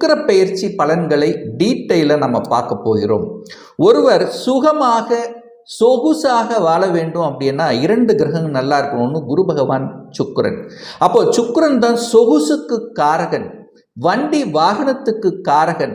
சுக்கிர பயிற்சி பலன்களை டீட்டெயிலாக நம்ம பார்க்க போகிறோம். ஒருவர் சுகமாக சொகுசாக வாழ வேண்டும் அப்படின்னா இரண்டு கிரகங்கள் நல்லா இருக்கணும்னு குரு பகவான் சுக்கிரன். அப்போ சுக்கிரன் தான் சொகுசுக்கு காரகன் வண்டி வாகனத்துக்கு காரகன்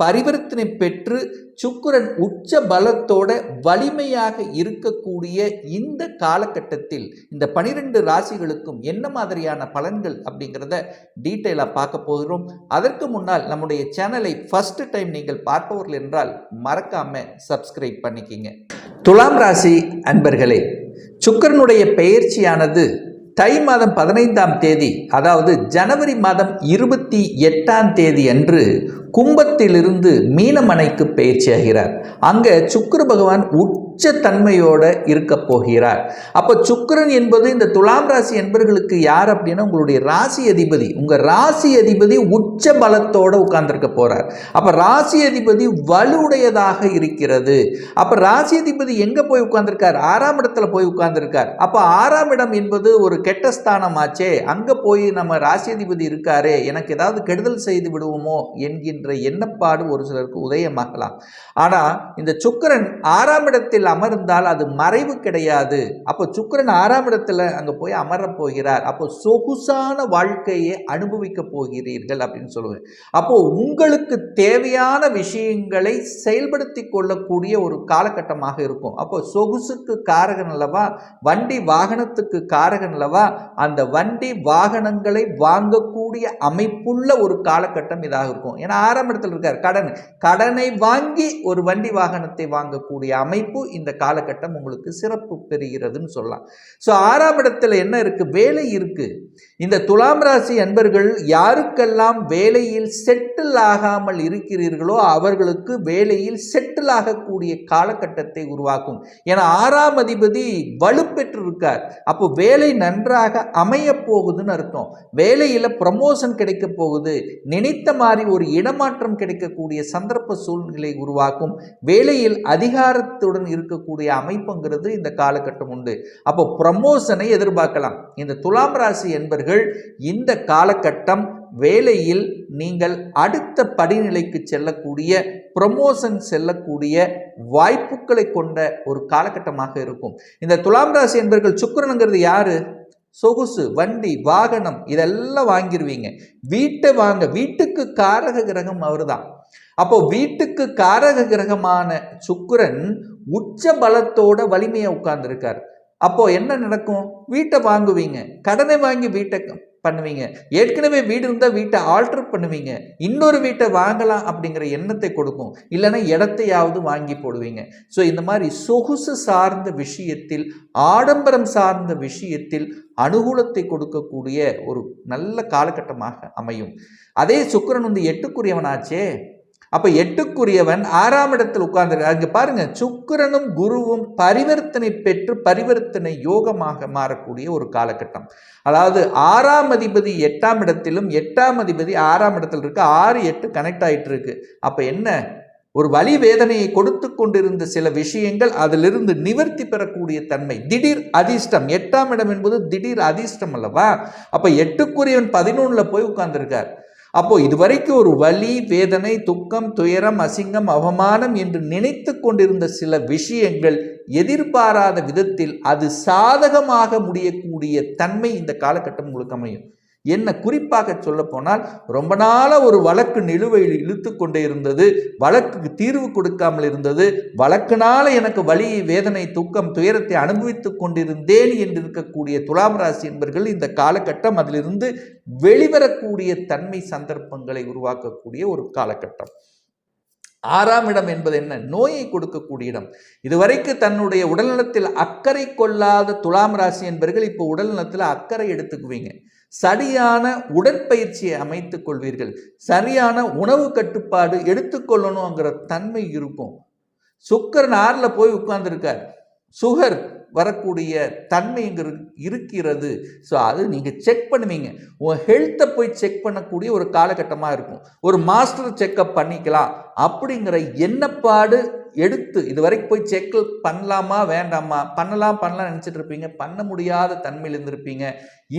பரிவர்த்தனை பெற்று சுக்கிரன் உச்ச பலத்தோட வலிமையாக இருக்கக்கூடிய இந்த காலகட்டத்தில் இந்த பனிரெண்டு ராசிகளுக்கும் என்ன மாதிரியான பலன்கள் அப்படிங்கிறத டீட்டெயிலாக பார்க்க போகிறோம். அதற்கு முன்னால் நம்முடைய சேனலை ஃபர்ஸ்ட் டைம் நீங்கள் பார்ப்பவர்கள் என்றால் மறக்காம சப்ஸ்கிரைப் பண்ணிக்கிங்க. துலாம் ராசி அன்பர்களே சுக்கிரனுடைய பெயர்ச்சியானது தை மாதம் பதினைந்தாம் தேதி அதாவது ஜனவரி மாதம் இருபத்தி எட்டாம் தேதி அன்று கும்பத்திலிருந்து மீனமனைக்கு பயிற்சியாகிறார் அங்கே சுக்கர பகவான் உச்ச தன்மையோட இருக்க போகிறார். அப்போ சுக்கரன் என்பது இந்த துலாம் ராசி என்பர்களுக்கு யார் அப்படின்னா உங்களுடைய ராசி அதிபதி. உங்கள் ராசி அதிபதி உச்ச பலத்தோடு உட்கார்ந்துருக்க போகிறார் அப்போ ராசி அதிபதி வலுடையதாக இருக்கிறது. அப்போ ராசி அதிபதி எங்கே போய் உட்கார்ந்துருக்கார்? ஆறாம் இடத்துல போய் உட்கார்ந்துருக்கார். அப்போ ஆறாம் இடம் என்பது ஒரு கெட்ட ஸ்தானமாச்சே. அங்கே போய் நம்ம ராசி அதிபதி இருக்காரே. எனக்கு ஏதாவது கெடுதல் செய்து விடுவோமோ என்கின்ற எண்ணப்பாடு ஒரு சிலருக்கு உதயமாகலாம் ஆனால் இந்த சுக்கிரன் ஆறாம் இடத்தில் அமர்ந்தால் அது மறைவு கிடையாது. அப்போ சுக்கிரன் ஆறாம் இடத்துல அங்கே போய் அமரப் போகிறார். அப்போ சொகுசான வாழ்க்கையை அனுபவிக்க போகிறீர்கள் அப்படின்னு சொல்லுவேன் அப்போ உங்களுக்கு தேவையான விஷயங்களை செயல்படுத்தி கொள்ளக்கூடிய ஒரு காலகட்டமாக இருக்கும். அப்போ சொகுசுக்கு காரகன் அல்லவா வண்டி வாகனத்துக்கு காரகன் அல்லவா அந்த வண்டி வாகனங்களை வாங்கக்கூடிய அமைப்புள்ள ஒரு காலகட்டம் இதாக இருக்கும். ஏன்னா ஆறாம் இடத்துல இருக்கார் கடன். கடனை வாங்கி ஒரு வண்டி வாகனத்தை வாங்கக்கூடிய அமைப்பு இந்த காலகட்டம் உங்களுக்கு சிறப்பு பெறுகிறதுன்னு சொல்லலாம். ஸோ ஆறாம் இடத்துல என்ன இருக்கு? வேலை இருக்கு. இந்த துலாம் ராசி அன்பர்கள் யாருக்கெல்லாம் வேலையில் செட்டில் ஆகாமல் இருக்கிறீர்களோ அவர்களுக்கு வேலையில் செட்டில் ஆகக்கூடிய காலகட்டத்தை உருவாக்கும். ஏன்னா ஆறாம் அதிபதி வலுப்பெற்றிருக்கார். அப்போ வேலை நன்றாக அமைய போகுதுன்னு அர்த்தம். வேலையில் ப்ரமோஷன் கிடைக்க போகுது. நினைத்த மாதிரி ஒரு இடமாற்றம் கிடைக்கக்கூடிய சந்தர்ப்ப சூழ்நிலை உருவாக்கும். வேலையில் அதிகாரத்துடன் இருக்கக்கூடிய அமைப்புங்கிறது இந்த காலகட்டம் உண்டு. அப்போ ப்ரமோஷனை எதிர்பார்க்கலாம். இந்த துலாம் ராசி என்பர்கள் இந்த காலகட்டம் வேலையில் நீங்கள் அடுத்த படிநிலைக்கு செல்லக்கூடிய ப்ரமோஷன் செல்லக்கூடிய வாய்ப்புகளை கொண்ட ஒரு காலகட்டமாக இருக்கும். இந்த துலாம் ராசி என்பர்கள் சுக்கரனுங்கிறது யாரு? சொகுசு வண்டி வாகனம் இதெல்லாம் வாங்கிடுவீங்க வீட்டை வாங்க வீட்டுக்கு காரக கிரகம் அவர்தான். அப்போ வீட்டுக்கு காரக கிரகமான சுக்கிரன் உச்ச பலத்தோட வலிமையை உட்கார்ந்துருக்கார். அப்போ என்ன நடக்கும்? வீட்டை வாங்குவீங்க. கடனை வாங்கி வீட்டை பண்ணுவீங்க. ஏற்கனவே வீடு இருந்தால் வீட்டை ஆல்டர் பண்ணுவீங்க. இன்னொரு வீட்டை வாங்கலாம் அப்படிங்கிற எண்ணத்தை கொடுக்கும். இல்லைன்னா இடத்தையாவது வாங்கி போடுவீங்க. ஸோ இந்த மாதிரி சொகுசு சார்ந்த விஷயத்தில் ஆடம்பரம் சார்ந்த விஷயத்தில் அனுகூலத்தை கொடுக்கக்கூடிய ஒரு நல்ல காலகட்டமாக அமையும். அதே சுக்கிரன் வந்து எட்டுக்குரியவனாச்சே. அப்போ எட்டுக்குரியவன் ஆறாம் இடத்தில் உட்கார்ந்து அங்க பாருங்கள் சுக்கிரனும் குருவும் பரிவர்த்தனை பெற்று பரிவர்த்தனை யோகமாக மாறக்கூடிய ஒரு காலகட்டம். அதாவது ஆறாம் அதிபதி எட்டாம் இடத்திலும் எட்டாம் அதிபதி ஆறாம் இடத்தில் இருக்கு. ஆறு எட்டு கனெக்ட் ஆகிட்டு இருக்கு. அப்போ என்ன? ஒரு வழி வேதனையை கொடுத்து கொண்டிருந்த சில விஷயங்கள் அதிலிருந்து நிவர்த்தி பெறக்கூடிய தன்மை. திடீர் அதிர்ஷ்டம். எட்டாம் இடம் என்பது திடீர் அதிர்ஷ்டம் அல்லவா? அப்போ எட்டுக்குரியவன் பதினொன்றில் போய் உட்கார்ந்துருக்கார். அப்போ இதுவரைக்கும் ஒரு வலி வேதனை துக்கம் துயரம் அசிங்கம் அவமானம் என்று நினைத்து கொண்டிருந்த சில விஷயங்கள் எதிர்பாராத விதத்தில் அது சாதகமாக முடியக்கூடிய தன்மை இந்த காலகட்டம் உங்களுக்கு அமையும். என்ன குறிப்பாக சொல்ல போனால் ரொம்ப நாளாக ஒரு வழக்கு நிலுவையில் இழுத்து கொண்டே இருந்தது. வழக்குக்கு தீர்வு கொடுக்காமல் இருந்தது. வழக்குனால எனக்கு வலி வேதனை தூக்கம் துயரத்தை அனுபவித்துக் கொண்டிருந்தேன் என்று இருக்கக்கூடிய துலாம் ராசி என்பர்கள் இந்த காலகட்டம் அதிலிருந்து வெளிவரக்கூடிய தன்மை சந்தர்ப்பங்களை உருவாக்கக்கூடிய ஒரு காலகட்டம். ஆறாம் இடம் என்பது என்ன? நோயை கொடுக்கக்கூடிய இடம். இதுவரைக்கும் தன்னுடைய உடல்நலத்தில் அக்கறை கொள்ளாத துலாம் ராசி என்பர்கள் இப்போ உடல்நலத்தில் அக்கறை எடுத்துக்குவீங்க. சரியான உடற்பயிற்சியை அமைத்து கொள்வீர்கள். சரியான உணவு கட்டுப்பாடு எடுத்துக்கொள்ளணுங்கிற தன்மை இருக்கும். சுக்கரன் ஆறில் போய் உட்கார்ந்துருக்கார். சுகர் வரக்கூடிய தன்மைங்கிற இருக்கிறது. ஸோ அது நீங்கள் செக் பண்ணுவீங்க. உன் ஹெல்த்தை போய் செக் பண்ணக்கூடிய ஒரு காலகட்டமாக இருக்கும். ஒரு மாஸ்டர் செக்கப் பண்ணிக்கலாம். அப்படிங்கிற எண்ணப்பாடு எடுத்து இது வரைக்கும் போய் செக் பண்ணலாமா வேண்டாமா? பண்ணலாம் பண்ணலாம் நினச்சிட்டு இருப்பீங்க. பண்ண முடியாத தன்மையில் இருந்திருப்பீங்க.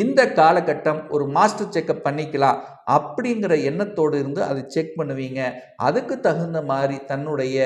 இந்த காலகட்டம் ஒரு மாஸ்டர் செக்கப் பண்ணிக்கலாம் அப்படிங்கிற எண்ணத்தோடு இருந்து அதை செக் பண்ணுவீங்க. அதுக்கு தகுந்த மாதிரி தன்னுடைய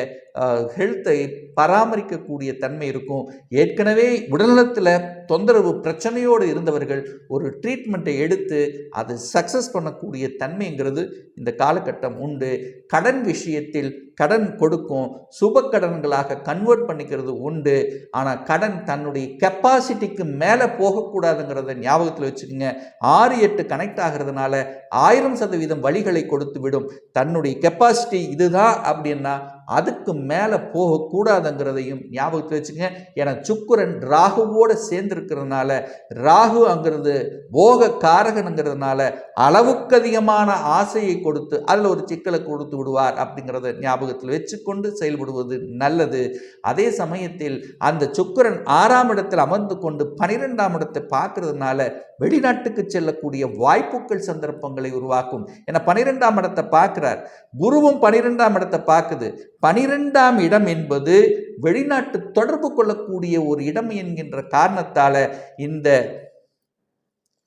ஹெல்த்தை பராமரிக்கக்கூடிய தன்மை இருக்கும். ஏற்கனவே உடல்நலத்தில் தொந்தரவு பிரச்சனையோடு இருந்தவர்கள் ஒரு ட்ரீட்மெண்ட்டை எடுத்து அதை சக்ஸஸ் பண்ணக்கூடிய தன்மைங்கிறது இந்த காலகட்டம் உண்டு. கடன் விஷயத்தில் கடன் கொடுக்கும் சுப கடன்களாக கன்வெர்ட் பண்ணிக்கிறது உண்டு. ஆனால் கடன் தன்னுடைய கெப்பாசிட்டிக்கு மேலே போகக்கூடாதுங்கிறத ஞாபகத்தில் வச்சுக்கோங்க. ஆறு எட்டு கனெக்ட் ஆகிறதுனால ஆயிரம் சதவீதம் வழிகளை கொடுத்து விடும் தன்னுடைய கெப்பாசிட்டி இதுதான் அப்படின்னா அதுக்கு மேலே போகக்கூடாதுங்கிறதையும் ஞாபகத்தில் வச்சுங்க ஏன்னா சுக்குரன் ராகுவோடு சேர்ந்துருக்கிறதுனால ராகு அங்கிறது போக காரகனுங்கிறதுனால அளவுக்கு அதிகமான ஆசையை கொடுத்து அதில் ஒரு சிக்கலை கொடுத்து விடுவார் அப்படிங்கிறத ஞாபகத்தில் வச்சுக்கொண்டு செயல்படுவது நல்லது. அதே சமயத்தில் அந்த சுக்கரன் ஆறாம் இடத்தில் அமர்ந்து கொண்டு பனிரெண்டாம் இடத்தை பார்க்கறதுனால வெளிநாட்டுக்கு செல்லக்கூடிய வாய்ப்புகள் சந்தர்ப்பங்களை உருவாக்கும். ஏன்னா பனிரெண்டாம் இடத்தை பார்க்கிறார். குருவும் பனிரெண்டாம் இடத்தை பார்க்குது. பனிரெண்டாம் இடம் என்பது வெளிநாட்டு தொடர்பு கொள்ளக்கூடிய ஒரு இடம் என்கின்ற காரணத்தால இந்த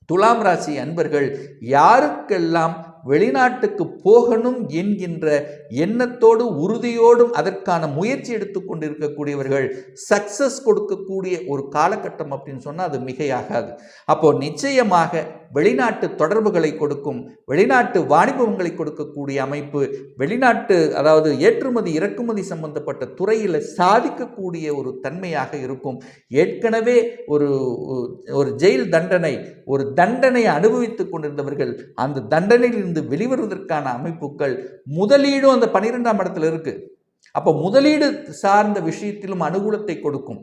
துலாம் ராசி அன்பர்கள் யாருக்கெல்லாம் வெளிநாட்டுக்கு போகணும் என்கின்ற எண்ணத்தோடு உறுதியோடும் அதற்கான முயற்சி எடுத்துக்கொண்டு இருக்கக்கூடியவர்கள் சக்சஸ் கொடுக்கக்கூடிய ஒரு காலகட்டம் அப்படின்னு சொன்னால் அது மிகையாகாது. அப்போ நிச்சயமாக வெளிநாட்டு தொடர்புகளை கொடுக்கும் வெளிநாட்டு வாணிபங்களை கொடுக்கக்கூடிய அமைப்பு வெளிநாட்டு அதாவது ஏற்றுமதி இறக்குமதி சம்பந்தப்பட்ட துறையில் சாதிக்கக்கூடிய ஒரு தன்மையாக இருக்கும். ஏற்கனவே ஒரு ஒரு ஜெயில் தண்டனை ஒரு தண்டனை அனுபவித்துக் கொண்டிருந்தவர்கள் அந்த தண்டனையில் இருந்து வெளிவருவதற்கான அமைப்புகள் முதலீடும் அந்த பனிரெண்டாம் இடத்துல இருக்கு. அப்போ முதலீடு சார்ந்த விஷயத்திலும் அனுகூலத்தை கொடுக்கும்.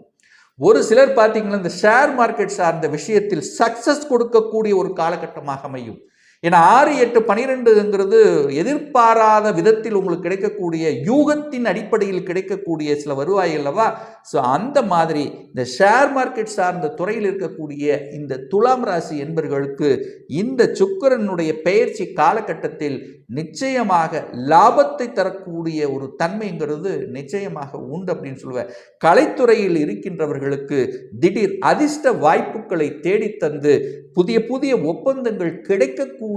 ஒரு சிலர் பார்த்தீங்கன்னா இந்த ஷேர் மார்க்கெட் சார்ந்த விஷயத்தில் சக்சஸ் கொடுக்கக்கூடிய ஒரு காலகட்டமாக அமையும். ஏன்னா ஆறு எட்டு பனிரெண்டுங்கிறது எதிர்பாராத விதத்தில் உங்களுக்கு கிடைக்கக்கூடிய யூகத்தின் அடிப்படையில் கிடைக்கக்கூடிய சில வருவாய் அல்லவா? ஸோ அந்த மாதிரி இந்த ஷேர் மார்க்கெட் சார்ந்த துறையில் இருக்கக்கூடிய இந்த துலாம் ராசி என்பர்களுக்கு இந்த சுக்கரனுடைய பெயர்ச்சி காலகட்டத்தில் நிச்சயமாக லாபத்தை தரக்கூடிய ஒரு தன்மைங்கிறது நிச்சயமாக உண்டு அப்படின்னு சொல்லுவேன். கலைத்துறையில் இருக்கின்றவர்களுக்கு திடீர் அதிர்ஷ்ட வாய்ப்புகளை தேடித்தந்து புதிய புதிய ஒப்பந்தங்கள் கிடைக்கக்கூடிய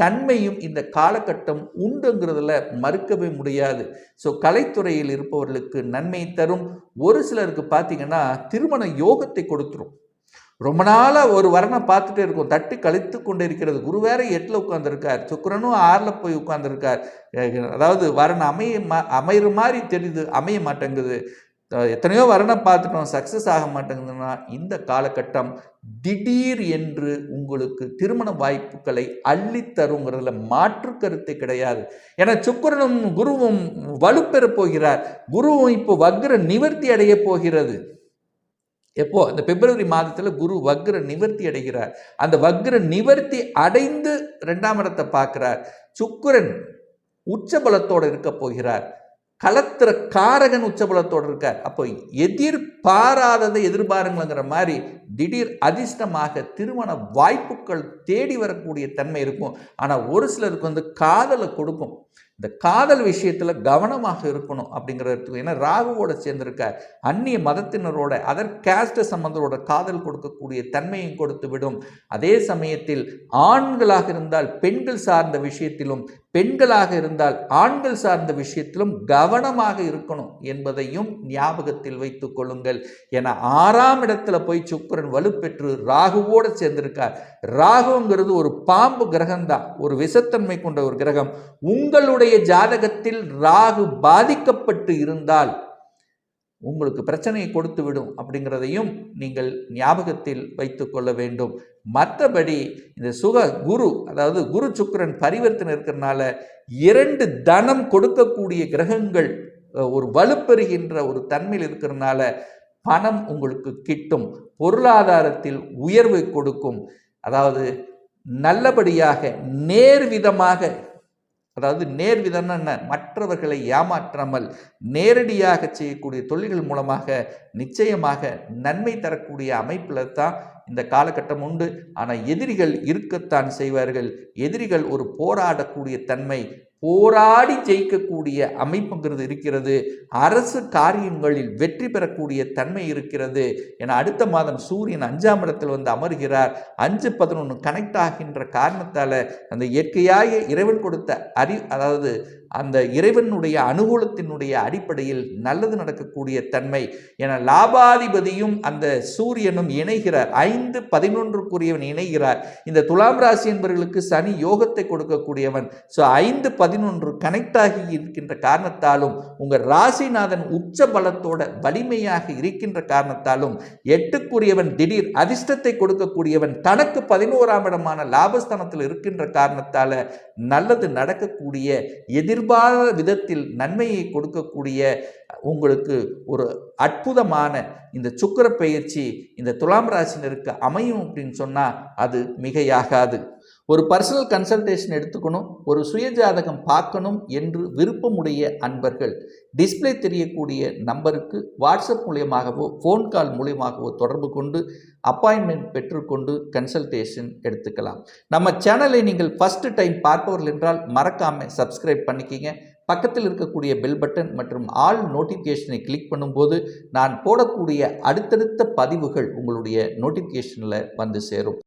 தன்மையும் இந்த காலகட்டம் உண்டுங்கிறதுல மறுக்கவே முடியாது. ஸோ கலைத்துறையில் இருப்பவர்களுக்கு நன்மை தரும். ஒரு சிலருக்கு பார்த்தீங்கன்னா திருமண யோகத்தை கொடுத்துரும். ரொம்ப நாளாக ஒரு வரனை பார்த்துட்டே இருக்கும். தட்டி கழித்து கொண்டு இருக்கிறது குரு வேற எட்டில் உட்காந்துருக்கார் சுக்கரனும் ஆறில் போய் உட்காந்துருக்கார் அதாவது வரன் அமைய அமையிற மாதிரி தெரியுது. அமைய மாட்டேங்குது. எத்தனையோ வருடம் பார்த்துட்டோம் சக்ஸஸ் ஆக மாட்டேங்குதுன்னா இந்த காலகட்டம் திடீர் என்று உங்களுக்கு திருமண வாய்ப்புகளை அள்ளித்தருங்கிறதுல மாற்று கருத்து கிடையாது. ஏன்னா சுக்கரனும் குருவும் வலுப்பெற போகிறார். குருவும் இப்போ வக்ர நிவர்த்தி அடைய போகிறது. எப்போ? அந்த பிப்ரவரி மாதத்தில் குரு வக்ர நிவர்த்தி அடைகிறார். அந்த வக்ர நிவர்த்தி அடைந்து ரெண்டாம் இடத்தை பார்க்கிறார். சுக்கரன் உச்சபலத்தோடு இருக்க போகிறார். களத்திர காரகன் உச்சபலத்தோடு இருக்கார். அப்போ எதிர்பாராததை எதிர்பாருங்கிற மாதிரி திடீர் அதிர்ஷ்டமாக திருமண வாய்ப்புகள் தேடி வரக்கூடிய தன்மை இருக்கும். ஆனால் ஒரு சிலருக்கு வந்து காதலை கொடுக்கும். இந்த காதல் விஷயத்தில் கவனமாக இருக்கணும் அப்படிங்கிறதுக்கு ஏன்னா ராகுவோட சேர்ந்திருக்க அந்நிய மதத்தினரோட அதர் கேஸ்ட சம்பந்தரோட காதல் கொடுக்கக்கூடிய தன்மையும் கொடுத்து விடும் அதே சமயத்தில் ஆண்களாக இருந்தால் பெண்கள் சார்ந்த விஷயத்திலும் பெண்களாக இருந்தால் ஆண்கள் சார்ந்த விஷயத்திலும் கவனமாக இருக்கணும் என்பதையும் ஞாபகத்தில் வைத்துக் கொள்ளுங்கள். என ஆறாம் இடத்துல போய் சுக்கரன் வலுப்பெற்று ராகுவோடு சேர்ந்திருக்கார். ராகுங்கிறது ஒரு பாம்பு கிரகம்தான். ஒரு விஷத்தன்மை கொண்ட ஒரு கிரகம். உங்களுடைய ஜாதகத்தில் ராகு பாதிக்கப்பட்டு இருந்தால் உங்களுக்கு பிரச்சனையை கொடுத்து விடும் அப்படிங்கிறதையும் நீங்கள் ஞாபகத்தில் வைத்து கொள்ள வேண்டும். மற்றபடி இந்த சுக குரு அதாவது குரு சுக்கரன் பரிவர்த்தனை இருக்கிறனால இரண்டு தனம் கொடுக்கக்கூடிய கிரகங்கள் ஒரு வலுப்பெறுகின்ற ஒரு தன்மையில் இருக்கிறனால பணம் உங்களுக்கு கிட்டும். பொருளாதாரத்தில் உயர்வை கொடுக்கும். அதாவது நல்லபடியாக நேர்விதமாக அதாவது நேர்விதம்னா என்ன? மற்றவர்களை ஏமாற்றாமல் நேரடியாக செய்யக்கூடிய தொழில்கள் மூலமாக நிச்சயமாக நன்மை தரக்கூடிய அமைப்பில் தான் இந்த காலகட்டம் உண்டு. ஆனால் எதிரிகள் இருக்கத்தான் செய்வார்கள். எதிரிகள் ஒரு போராடக்கூடிய தன்மை போராடி ஜெயிக்கக்கூடிய அமைப்புங்கிறது இருக்கிறது. அரசு காரியங்களில் வெற்றி பெறக்கூடிய தன்மை இருக்கிறது. என அடுத்த மாதம் சூரியன் அஞ்சாம் இடத்தில் வந்து அமர்கிறார். அஞ்சு பதினொன்று கனெக்ட் ஆகின்ற காரணத்தால் அந்த இயற்கையாக இறைவன் கொடுத்த அறி அதாவது அந்த இறைவனுடைய அனுகூலத்தினுடைய அடிப்படையில் நல்லது நடக்கக்கூடிய தன்மை என லாபாதிபதியும் அந்த சூரியனும் இணைகிறார். ஐந்து பதினொன்றுக்குரியவன் இணைகிறார். இந்த துலாம் ராசி என்பவர்களுக்கு சனி யோகத்தை கொடுக்கக்கூடியவன். ஸோ ஐந்து பதினொன்று கனெக்ட் ஆகி இருக்கின்ற காரணத்தாலும் உங்கள் ராசிநாதன் உச்ச பலத்தோட வலிமையாக இருக்கின்ற காரணத்தாலும் எட்டுக்குரியவன் திடீர் அதிர்ஷ்டத்தை கொடுக்கக்கூடியவன் தனக்கு பதினோராம் இடமான லாபஸ்தானத்தில் இருக்கின்ற காரணத்தால் நல்லது நடக்கக்கூடிய எதிர் எதிர்பாராத விதத்தில் நன்மையை கொடுக்கக்கூடிய உங்களுக்கு ஒரு அற்புதமான இந்த சுக்கர பயிற்சி இந்த துலாம் ராசினருக்கு அமையும் அப்படின்னு சொன்னால் அது மிகையாகாது. ஒரு பர்சனல் கன்சல்டேஷன் எடுத்துக்கணும் ஒரு சுயஜாதகம் பார்க்கணும் என்று விருப்பமுடைய அன்பர்கள் டிஸ்பிளே தெரியக்கூடிய நம்பருக்கு வாட்ஸ்அப் மூலியமாகவோ ஃபோன் கால் மூலியமாகவோ தொடர்பு கொண்டு அப்பாயின்மெண்ட் பெற்றுக்கொண்டு கன்சல்டேஷன் எடுத்துக்கலாம். நம்ம சேனலை நீங்கள் ஃபஸ்ட்டு டைம் பார்ப்பவர்கள் என்றால் மறக்காமல் சப்ஸ்கிரைப் பண்ணிக்கிங்க. பக்கத்தில் இருக்கக்கூடிய பெல் பட்டன் மற்றும் ஆல் நோட்டிஃபிகேஷனை கிளிக் பண்ணும்போது நான் போடக்கூடிய அடுத்தடுத்த பதிவுகள் உங்களுடைய நோட்டிஃபிகேஷனில் வந்து சேரும்.